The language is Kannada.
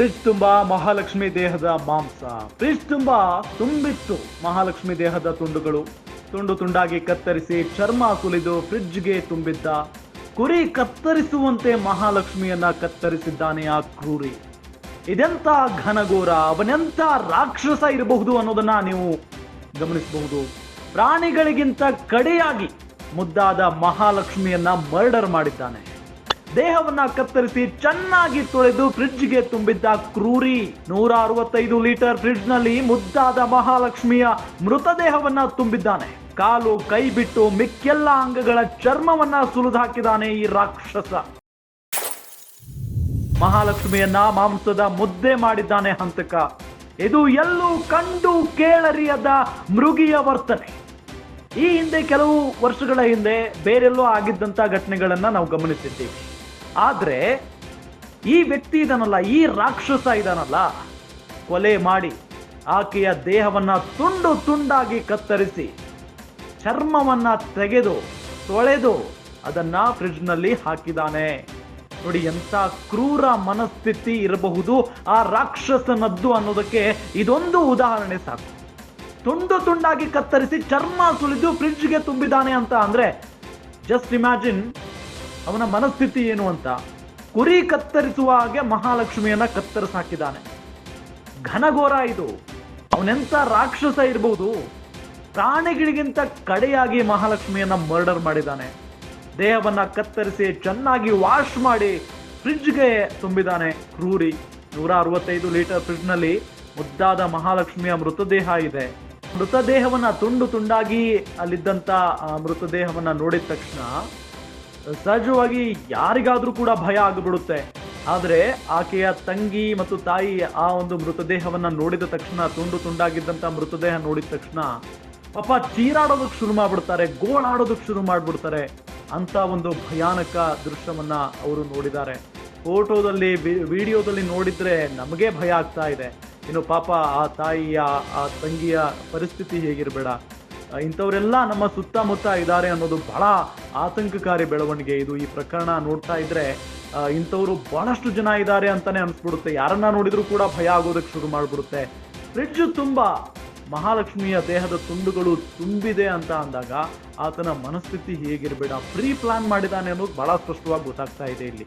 ಫ್ರಿಜ್ ತುಂಬಾ ಮಹಾಲಕ್ಷ್ಮಿ ದೇಹದ ಮಾಂಸ. ಫ್ರಿಜ್ ತುಂಬಾ ತುಂಬಿತ್ತು ಮಹಾಲಕ್ಷ್ಮಿ ದೇಹದ ತುಂಡುಗಳು. ತುಂಡು ತುಂಡಾಗಿ ಕತ್ತರಿಸಿ ಚರ್ಮ ಸುಲಿದು ಫ್ರಿಡ್ಜ್ಗೆ ತುಂಬಿದ್ದ. ಕುರಿ ಕತ್ತರಿಸುವಂತೆ ಮಹಾಲಕ್ಷ್ಮಿಯನ್ನ ಕತ್ತರಿಸಿದ್ದಾನೆ ಆ ಕ್ರೂರಿ. ಇದೆಂತ ಘನಘೋರ, ಅವನೆಂತ ರಾಕ್ಷಸ ಇರಬಹುದು ಅನ್ನೋದನ್ನ ನೀವು ಗಮನಿಸಬಹುದು. ಪ್ರಾಣಿಗಳಿಗಿಂತ ಕಡೆಯಾಗಿ ಮುದ್ದಾದ ಮಹಾಲಕ್ಷ್ಮಿಯನ್ನ ಮರ್ಡರ್ ಮಾಡಿದ್ದಾನೆ. ದೇಹವನ್ನ ಕತ್ತರಿಸಿ ಚೆನ್ನಾಗಿ ತೊಳೆದು ಫ್ರಿಡ್ಜ್ಗೆ ತುಂಬಿದ್ದ ಕ್ರೂರಿ ನೂರ ಅರವತ್ತೈದು ಲೀಟರ್ ಫ್ರಿಡ್ಜ್ನಲ್ಲಿ ಮುದ್ದಾದ ಮಹಾಲಕ್ಷ್ಮಿಯ ಮೃತದೇಹವನ್ನ ತುಂಬಿದ್ದಾನೆ. ಕಾಲು ಕೈ ಬಿಟ್ಟು ಮಿಕ್ಕೆಲ್ಲ ಅಂಗಗಳ ಚರ್ಮವನ್ನ ಸುಲಿದು ಹಾಕಿದಾನೆ ಈ ರಾಕ್ಷಸ. ಮಹಾಲಕ್ಷ್ಮಿಯನ್ನ ಮಾಂಸದ ಮುದ್ದೆ ಮಾಡಿದ್ದಾನೆ ಹಂತಕ. ಇದು ಎಲ್ಲೂ ಕಂಡು ಕೇಳರಿಯದ ಮೃಗಿಯ ವರ್ತನೆ. ಈ ಹಿಂದೆ ಕೆಲವು ವರ್ಷಗಳ ಹಿಂದೆ ಬೇರೆಲ್ಲೋ ಆಗಿದ್ದಂತ ಘಟನೆಗಳನ್ನ ನಾವು ಗಮನಿಸಿದ್ದೀವಿ. ಆದ್ರೆ ಈ ವ್ಯಕ್ತಿ ಇದನ್ನಲ್ಲ ಈ ರಾಕ್ಷಸ ಇದನ್ನಲ್ಲ ಕೊಲೆ ಮಾಡಿ ಆಕೆಯ ದೇಹವನ್ನ ತುಂಡು ತುಂಡಾಗಿ ಕತ್ತರಿಸಿ ಚರ್ಮವನ್ನ ತೆಗೆದು ತೊಳೆದು ಅದನ್ನ ಫ್ರಿಡ್ಜ್ನಲ್ಲಿ ಹಾಕಿದಾನೆ. ನೋಡಿ ಎಂತ ಕ್ರೂರ ಮನಸ್ಥಿತಿ ಇರಬಹುದು ಆ ರಾಕ್ಷಸನದ್ದು ಅನ್ನೋದಕ್ಕೆ ಇದೊಂದು ಉದಾಹರಣೆ ಸಾಕು. ತುಂಡು ತುಂಡಾಗಿ ಕತ್ತರಿಸಿ ಚರ್ಮ ಸುಲಿದು ಫ್ರಿಡ್ಜ್ಗೆ ತುಂಬಿದಾನೆ ಅಂತ ಅಂದರೆ ಜಸ್ಟ್ ಇಮ್ಯಾಜಿನ್ ಅವನ ಮನಸ್ಥಿತಿ ಏನು ಅಂತ ಕುರಿ ಕತ್ತರಿಸುವ ಹಾಗೆ ಮಹಾಲಕ್ಷ್ಮಿಯನ್ನ ಕತ್ತರಿಸಾಕಿದ್ದಾನೆ ಘನಘೋರ ಇದು. ಅವನೆಂತ ರಾಕ್ಷಸ ಇರಬಹುದು ಪ್ರಾಣಿಗಳಿಗಿಂತ ಕಡೆಯಾಗಿ ಮಹಾಲಕ್ಷ್ಮಿಯನ್ನ ಮರ್ಡರ್ ಮಾಡಿದ್ದಾನೆ. ದೇಹವನ್ನ ಕತ್ತರಿಸಿ ಚೆನ್ನಾಗಿ ವಾಶ್ ಮಾಡಿ ಫ್ರಿಡ್ಜ್ಗೆ ತುಂಬಿದ್ದಾನೆ ಕ್ರೂರಿ ನೂರ ಅರವತ್ತೈದು ಲೀಟರ್ ಫ್ರಿಡ್ಜ್ನಲ್ಲಿ ಮುದ್ದಾದ ಮಹಾಲಕ್ಷ್ಮಿಯ ಮೃತದೇಹ ಇದೆ. ಮೃತದೇಹವನ್ನ ತುಂಡು ತುಂಡಾಗಿ ಅಲ್ಲಿದ್ದಂತ ಮೃತದೇಹವನ್ನ ನೋಡಿದ ತಕ್ಷಣ ಸಹಜವಾಗಿ ಯಾರಿಗಾದ್ರೂ ಕೂಡ ಭಯ ಆಗಿಬಿಡುತ್ತೆ. ಆದರೆ ಆಕೆಯ ತಂಗಿ ಮತ್ತು ತಾಯಿ ಆ ಒಂದು ಮೃತದೇಹವನ್ನ ನೋಡಿದ ತಕ್ಷಣ, ತುಂಡು ತುಂಡಾಗಿದ್ದಂತ ಮೃತದೇಹ ನೋಡಿದ ತಕ್ಷಣ, ಪಾಪ ಚೀರಾಡೋದಕ್ಕೆ ಶುರು ಮಾಡ್ಬಿಡ್ತಾರೆ ಗೋಳಾಡೋದಕ್ಕೆ ಶುರು ಮಾಡ್ಬಿಡ್ತಾರೆ ಅಂತ ಒಂದು ಭಯಾನಕ ದೃಶ್ಯವನ್ನ ಅವರು ನೋಡಿದ್ದಾರೆ. ಫೋಟೋದಲ್ಲಿ ವಿಡಿಯೋದಲ್ಲಿ ನೋಡಿದ್ರೆ ನಮಗೆ ಭಯ ಆಗ್ತಾ ಇದೆ. ಇನ್ನು ಪಾಪ ಆ ತಾಯಿಯ, ಆ ತಂಗಿಯ ಪರಿಸ್ಥಿತಿ ಹೇಗಿರಬೇಡ. ಇಂಥವರೆಲ್ಲ ನಮ್ಮ ಸುತ್ತಮುತ್ತ ಇದ್ದಾರೆ ಅನ್ನೋದು ಬಹಳ ಆತಂಕಕಾರಿ ಬೆಳವಣಿಗೆ ಇದು ಈ ಪ್ರಕರಣ ನೋಡ್ತಾ ಇದ್ರೆ. ಇಂಥವರು ಬಹಳಷ್ಟು ಜನ ಇದ್ದಾರೆ ಅಂತಾನೆ ಅನ್ಸ್ಬಿಡುತ್ತೆ. ಯಾರನ್ನ ನೋಡಿದ್ರು ಕೂಡ ಭಯ ಆಗೋದಕ್ಕೆ ಶುರು ಮಾಡಿಬಿಡುತ್ತೆ. ಫ್ರಿಡ್ಜ್ ತುಂಬಾ ಮಹಾಲಕ್ಷ್ಮಿಯ ದೇಹದ ತುಂಡುಗಳು ತುಂಬಿದೆ ಅಂತ ಅಂದಾಗ ಆತನ ಮನಸ್ಥಿತಿ ಹೇಗಿರಬೇಡ, ಪ್ರೀ ಪ್ಲಾನ್ ಮಾಡಿದಾನೆ ಅನ್ನೋದು ಬಹಳ ಸ್ಪಷ್ಟವಾಗಿ ಗೊತ್ತಾಗ್ತಾ ಇದೆ ಇಲ್ಲಿ.